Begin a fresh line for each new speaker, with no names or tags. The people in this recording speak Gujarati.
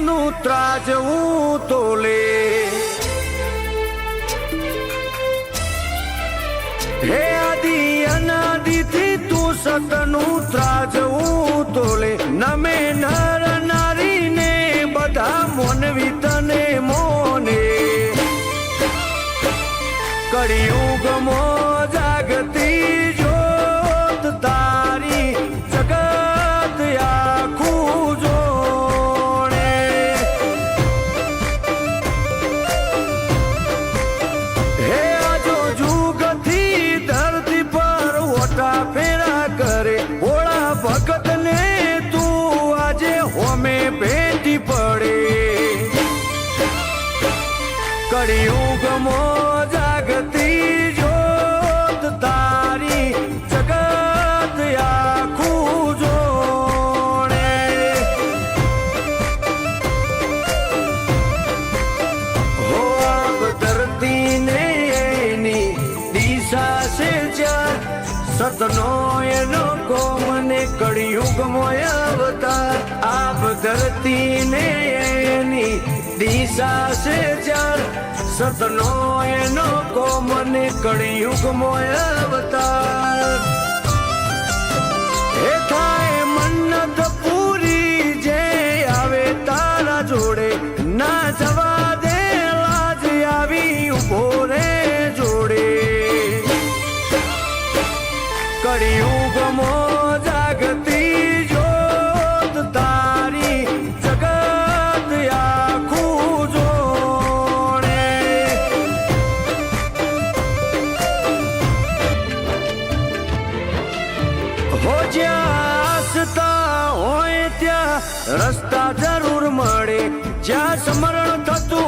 સતનું ત્રાજવું તોલે હે આદિ અનાદિથી તું સતનું ત્રાજવું તોલે નમે નર નારીને બધા મોનવી તને મોને કળિયુગમો કળિયુગમો જાગતી જોત તારી જગત આખું જોણે હો આપ ધરતી ને એની દિશા છે ચાર. સતનો એનો કોમને કળિયુગમો અવતાર. આપ ધરતી ને એની દિશા છે ચાર. સતનો એનો કોમને કળિયુગમોય અવતાર. હે થાય મન્નત પૂરી જે આવે તારા જોડે. ના જવા દે, લાજ આવી ઊભો રે જોડે. કળિયુગ જાગતી રસ્તા જરૂર મળે. જ્યાં સ્મરણ થતું